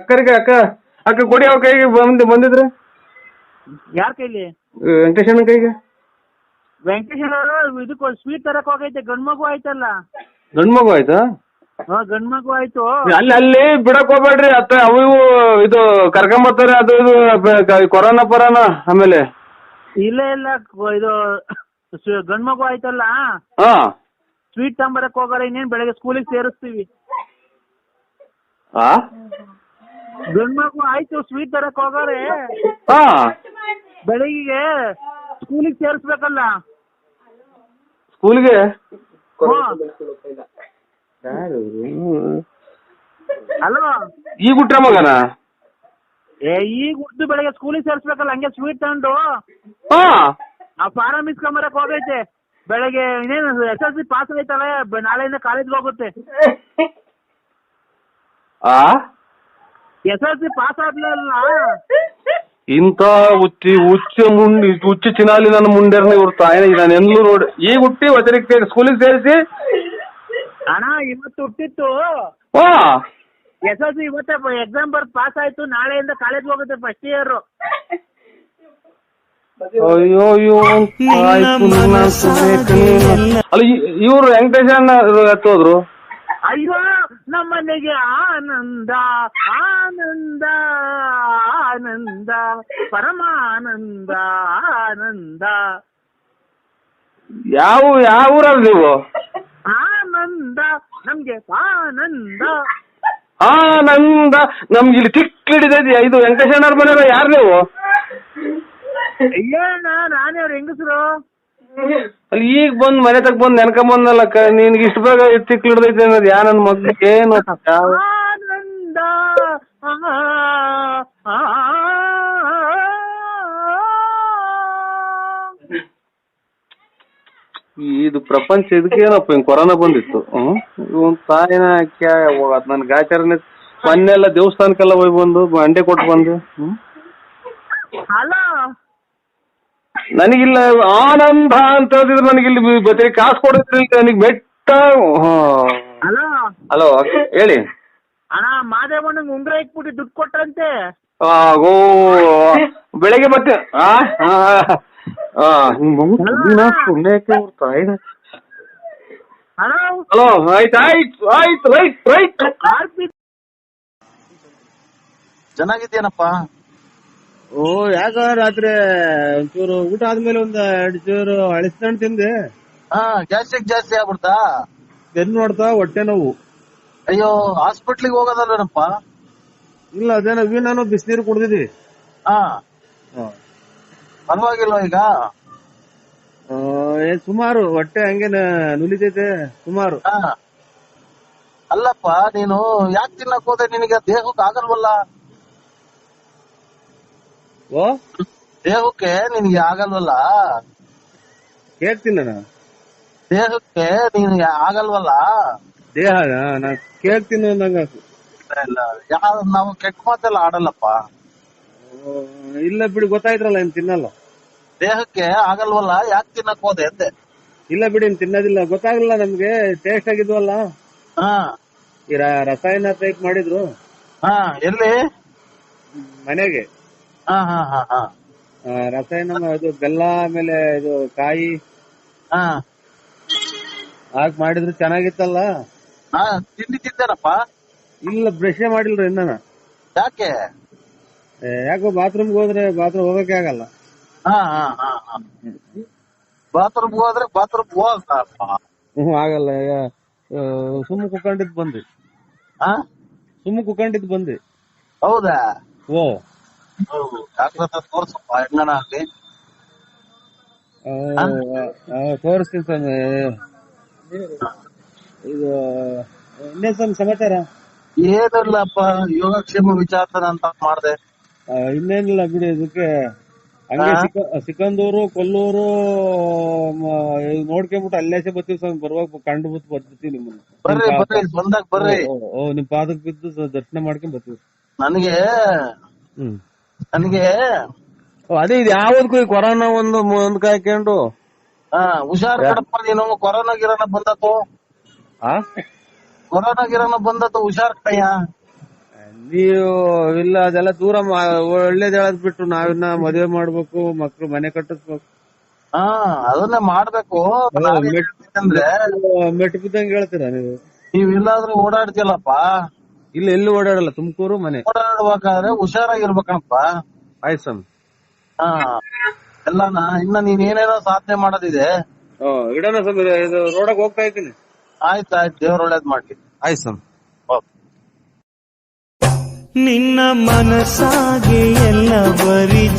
ಅಕ್ಕರಿಗೆ ಅಕ್ಕ ಅಕ್ಕ ಕೊಡಿ ಅವ್ರ ಕೈಗೆ ಬಂದು ಬಂದಿದ್ರೆ. ಯಾರ ಕೈಲಿ? ವೆಂಕಟೇಶನ ಕೈಗೆ. ವೆಂಕಟೇಶನ ಅವರು ಇದಕ್ಕೆ ಸ್ವೀಟ್ ತರಕ್ ಹೋಗೈತೆ ಗಂಡ್ ಮಗು ಆಯ್ತಲ್ಲ. ಗಂಡು ಮಗು ಆಯ್ತಾ? ಹಾ ಗಂಡ್ ಮಗು ಆಯ್ತು. ಅಲ್ಲಿ ಅಲ್ಲಿ ಬಿಡಕ್ ಹೋಗ್ಬೇಡ್ರಿ ಅತ್ತ ಅವು ಇವು ಇದು ಕರ್ಕೊಂಬರ್ತಾರೆ ಅದು ಇದು ಬ- ಕೊರೋನಾ ಪರೋನ ಆಮೇಲೆ. ಇಲ್ಲ ಇಲ್ಲ ಇದು ಸ್- ಗಂಡ್ ಮಗು ಆಯ್ತಲ್ಲ. ಹಾ. ಸ್ವೀಟ್ ತಂಬರಕ್ ಹೋಗಾರ ಇನ್ನೇನ್ ಬೆಳಗ್ಗೆ ಸ್ಕೂಲಿಗೆ ಸೇರಿಸ್ತೀವಿ. ಆ? ಗಂಡ್ ಮಗು ಆಯ್ತು ಸ್ವೀಟ್ ತರಕ್ ಹೋಗಾರೆ. ಹಾ. ಬೆಳಗ್ಗೆ ಸ್ಕೂಲಿಗೆ ಸೇರಿಸ್ಬೇಕಲ್ಲ. ಸ್ಕೂಲ್ಗೆ ಹಲೋ ಈಗ ಹುಟ್ರ ಮಗನ? ಏ ಈಗ ಹುಟ್ಟು ಬೆಳಿಗ್ಗೆ ಸ್ಕೂಲಿಗೆ ಸೇರಿಸ್ಬೇಕಲ್ಲ ಹಂಗೆ ಸ್ವೀಟ್ ತಗೊಂಡು ಹಾ. ಆ ಫಾರಂ ಇಸ್ಕೊಂಬರಕ್ ಹೋಗೈತೆ. ಬೆಳಗ್ಗೆ ಇನ್ನೇನು ಎಸ್ ಎಲ್ ಸಿ ಪಾಸ್ ಆಗೈತಲ್ಲ ನಾಳೆಯಿಂದ ಕಾಲೇಜ್ಗೆ ಹೋಗುತ್ತೆ. ಆ? ಎಸ್ ಎಲ್ ಸಿ ಪಾಸ್ ಆದ್ಮೇಲೆ ಇಂಥ ಹುಚ್ಚಿ ಹುಚ್ಚ ಮುಂಡಿ ಹುಚ್ಚು ಚಿನಾಲಿ ನನ್ನ ಮುಂಡೆರ್ನ ಇವ್ರ ತಾಯಿನ ನಾನು ಎಲ್ಲೂ ನೋಡಿ ಈಗ ಹುಟ್ಟಿ ವಚನಕ್ಕೆ ಸ್ಕೂಲಿಗೆ ಸೇರಿಸಿ? ಅಣ್ಣ ಇವತ್ತು ಹುಟ್ಟಿತ್ತು. ಹಾ. ಎಸ್ ಎಲ್ ಸಿ ಇವತ್ತೇ ಎಕ್ಸಾಮ್ ಬರ್ದು ಪಾಸ್ ಆಯ್ತು. ನಾಳೆಯಿಂದ ಕಾಲೇಜ್ ಹೋಗುತ್ತೆ ಫಸ್ಟ್ ಇಯರ್ ಅಯ್ಯೋ ಅಯ್ಯೋ ಆಯ್ತು ನನ್ನ ಸುರೇಖ. ಅಲ್ಲ ಇವರು ವೆಂಕಟೇಶ ಅಣ್ಣ ಎತ್ತೋದ್ರು? ಅಯ್ಯೋ ನಮ್ಮನೆಗೆ ಆನಂದ ಆನಂದ ಆನಂದ ಪರಮಾನಂದ ಆನಂದ. ಯಾವ ಯಾವ ಊರಲ್ಲಿ ನೀವು? ಆನಂದ ನಮ್ಗೆ ಆನಂದ. ಆನಂದ ನಮ್ಗೆ ಇಲ್ಲಿ ತಿಕ್ಕಿಡಿದೆ ಇದು ವೆಂಕಟೇಶ್ವರ ಮನೆಯವ್ರ ಮನೆ ಯಾರು ನೀವು? ಅಯ್ಯಣ್ಣ ನಾನೇ ಅವ್ರ ಹೆಂಗಸರು? ಅಲ್ಲಿ ಈಗ ಬಂದ್ ಮನೆ ತಗ ಬಂದ್ ನೆನ್ಕೊಂಡ್ ಬಂದಲ್ಲಕ್ಕ ನಿನ್ಗೆ ಇಷ್ಟು ಬೇಗ ತಿಕ್ಕಿಡ್ದೈತೆ ಅನ್ನೋದು ಯಾ ನನ್ ಮಗ್ಳಿಗೆ ಏನು ಇದು ಪ್ರಪಂಚ ಇದಕ್ಕೇನಪ್ಪ ಹಿಂಗ್ ಕೊರೋನಾ ಬಂದಿತ್ತು ಹ್ಮ್ ಇವನ್ ತಾಯಿನ ಹೋಗತ್ ನನ್ ಗಾಚಾರನೆ ಮೊನ್ನೆಲ್ಲ ದೇವಸ್ಥಾನಕ್ಕೆಲ್ಲ ಹೋಗಿ ಬಂದು ಅಂಡೆ ಕೊಟ್ಟು ಬಂದು ಹ್ಮ್ ನನಗಿಲ್ಲ ಆನಂದ ಅಂತ ಹೇಳಿದ್ರೆ ನನಗಿಲ್ಲಿ ಬತ್ರಿ ಕಾಸು ಕೊಡೋದ್ರಿಂದ ನನಗೆ ಬೆಟ್ಟ ಹಲೋ? ಹಲೋ ಹೇಳಿ. ಅಣ್ಣ ಮಾದೇವಣ್ಣಂಗ್ ಉಂಗ್ರ ಇಟ್ಬಿಟ್ಟು ದುಡ್ಡು ಕೊಟ್ರಂತೆ. ಓ ಬೆಳಗ್ಗೆ ಮತ್ತೆ ಆ ಹಲೋ ಆಯ್ತು ಆಯ್ತು ಆಯ್ತು ರೈಟ್ ರೈಟ್. ಆರ್ ಪಿ ಚೆನ್ನಾಗಿದ್ಯೇನಪ್ಪ ಓ ಯಾಕ ರಾತ್ರಿ ಒಂಚೂರು ಊಟ ಆದ್ಮೇಲೆ ಒಂದ್ ಎರಡ್ ಚೂರು ಅಳಿಸ್ಕೊಂಡ್ ತಿಂದೆ. ಹಾ ಗ್ಯಾಸ್ಟ್ರಿಕ್ ಜಾಸ್ತಿ ಆಗ್ಬಿಡ್ತಾ? ಬೆನ್ ನೋಡ್ತಾ ಹೊಟ್ಟೆ ನೋವು. ಅಯ್ಯೋ ಹಾಸ್ಪಿಟ್ಲಿಗೆ ಹೋಗೋದಲ್ಲಪ್ಪ ಇಲ್ಲ ಅದೇನೋ ನಾನು ಬಿಸಿನೀರು ಕುಡ್ದಿದ್ವಿ. ಹಾ. ಪರವಾಗಿಲ್ವ ಈಗ? ಏ ಸುಮಾರು ಹೊಟ್ಟೆ ಹಂಗೆ ನುಲಿತೈತೆ ಸುಮಾರು. ಹಾ. ಅಲ್ಲಪ್ಪ ನೀನು ಯಾಕೆ ತಿನ್ನಕ್ ಹೋದೆ? ನಿನಗೆ ದೇಹಕ್ಕೆ ಆಗಲ್ವಲ್ಲ. ದೇಹಕ್ಕೆ ನಿನಗೆ ಆಗಲ್ವಲ್ಲ? ಕೇಳ್ತೀನಿ ನಾನು. ದೇಹಕ್ಕೆ ನಿನ್ಗೆ ಆಗಲ್ವಲ್ಲ? ದೇಹ ನಾನು ಕೇಳ್ತೀನಿ ಅಂದಂಗ ಇಲ್ಲ ಯಾರು ನಾವು ಕೆಟ್ಟ ಮಾತೆಲ್ಲ ಆಡಲ್ಲಪ್ಪ. ಇಲ್ಲ ಬಿಡಿ ಗೊತ್ತಾಯ್ತ್ರಲ್ಲ ಇನ್ ತಿನ್ನಲ್ಲ. ದೇಹಕ್ಕೆ ಆಗಲ್ವಲ್ಲ? ಯಾಕೆ ತಿನ್ನಕ್ ಹೋದೆ ಅಂದೆ. ಇಲ್ಲ ಬಿಡಿ ತಿನ್ನೋದಿಲ್ಲ. ಗೊತ್ತಾಗಲ್ಲ ನಮ್ಗೆ ಟೇಸ್ಟ್ ಆಗಿದ್ವಲ್ಲ. ಹಾ. ಈ ರಸಾಯನ ಟೈಪ್ ಮಾಡಿದ್ರು. ಹಾ ಎಲ್ಲಿ? ಮನೆಗೆ. ರಸಾಯನ ಇದು ಬೆಲ್ಲ ಆಮೇಲೆ ಇದು ಕಾಯಿ ಹಾ. ಹಾಕ್ ಮಾಡಿದ್ರೆ ಚೆನ್ನಾಗಿತ್ತಲ್ಲ? ಹಾ ತಿಂಡಿ ತಿಂದೇನಪ್ಪ? ಇಲ್ಲ ಬ್ರಷ್ ಮಾಡಿಲ್ರಿ ಇನ್ನ ಯಾಕೆ? ಯಾಕೋ ಬಾತ್ರೂಮ್ ಹೋದ್ರೆ ಬಾತ್ರೂಮ್ ಹೋಗಕ್ಕೆ ಆಗಲ್ಲ. ಹಾ ಹಾ ಹಾ ಹಾ. ಬಾತ್ರೂಮ್ ಹೋದ್ರೆ ಬಾತ್ರೂಮ್ ಹೋಗಪ್ಪ ಹ್ಮ್ ಆಗಲ್ಲ ಸುಮ್ಮ ಕುಕೊಂಡಿದ್ ಬಂದ್ವಿ. ಹಾ? ಸುಮ್ಮ ಕುಕೊಂಡಿದ್ ಬಂದ್ವಿ. ಹೌದಾ? ಓ. ಡಾಕ್ಟರ್ ಹತ್ರ ತೋರ್ಸಪ್ಪ ಹೆಂಗನ ಅಲ್ಲಿ. ತೋರಿಸ್ತೀನಿ ಸ್ವಾಮಿ. ಇದು ಸ್ವಾಮಿ ಸಮಾಚಾರ? ಏನಿಲ್ಲಪ್ಪ ಯೋಗಕ್ಷೇಮ ವಿಚಾರತನ ಅಂತ ಮಾಡ್ದೆ. ಇನ್ನೇನಿಲ್ಲ ಬಿಡಿ ಇದಕ್ಕೆ ಹಂಗೆ ಸಿಕಂದೂರು ಕೊಲ್ಲೂರು ನೋಡ್ಕೊಂಡ್ಬಿಟ್ಟು ಅಲ್ಲೇಸೆ ಬರ್ತೀವಿ ಸ್ವಾಮಿ ಬರುವಾಗ ಕಂಡು ಬಿಟ್ಟು ಬರ್ತೀವಿ ನಿಮ್ಮನ್ನ. ಬರ್ರಿ ಬರ್ರಿ ಬಂದಾಗ ಬರ್ರಿ. ಓ, ನಿಮ್ ಪಾದಕ್ ಬಿದ್ದು ದರ್ಶನ ಮಾಡ್ಕೊಂಡ್ ಬರ್ತೀವಿ. ನನಗೆ ಹ್ಮ್. ನನಗೆ? ಅದೇ ಇದು ಯಾವ್ದಕ್ಕೂ ಈ ಕೊರೋನಾ ಒಂದು ಮುಂದ್ ಹಾಕೊಂಡು ಹಾ ಹುಷಾರ್ ಕಡಪ್ಪ ನೀನು ಕೊರೋನಾ ಗಿರೋನ ಬಂದತ್ತು ಆ? ಕೊರೋನಾ ಗಿರೋನ ಬಂದತ್ತು ಹುಷಾರ್ ಕಯ್ಯ ನೀವು ಇಲ್ಲ ಅದೆಲ್ಲ ದೂರ ಒಳ್ಳೇದ್ ಹೇಳದ್ ಬಿಟ್ಟು ನಾವಿನ್ನ ಮದುವೆ ಮಾಡ್ಬೇಕು ಮಕ್ಳು ಮನೆ ಕಟ್ಟಿಸ್ಬೇಕು. ಹಾ ಅದನ್ನೇ ಮಾಡ್ಬೇಕು. ಅಂದ್ರೆ ಮೆಟ್ ಬಿದ್ದಂಗೆ ಹೇಳ್ತೀರಾ ನೀವು? ನೀವ್ ಇಲ್ಲಾದ್ರೂ ಓಡಾಡ್ತಿಯಲ್ಲಪ್ಪ. ಇಲ್ಲ ಎಲ್ಲೂ ಓಡಾಡಲ್ಲ? ತುಮಕೂರು ಮನೆ. ಓಡಾಡ್ಬೇಕಾದ್ರೆ ಹುಷಾರಾಗಿರ್ಬೇಕಣಪ್ಪ. ಆಯ್ತು ಸ್ವಾಮಿ. ಹಾ. ಎಲ್ಲಾನ ಇನ್ನ ನೀನ್ ಏನೇನೋ ಸಾಧನೆ ಮಾಡೋದಿದೆ. ಓ ಇಡೋಣ ಸ್ವಾಮಿ ಇದು ರೋಡಕ್ ಹೋಗ್ತಾ ಇದ್ದೀನಿ. ಆಯ್ತು ಆಯ್ತು ದೇವ್ರ ಒಳ್ಳೇದ್ ಮಾಡ್ಲಿ. ಆಯ್ತು ಸ್ವಾಮಿ. ನಿನ್ನ ಮನಸಾಗೆ ಎಲ್ಲ ಬರಿ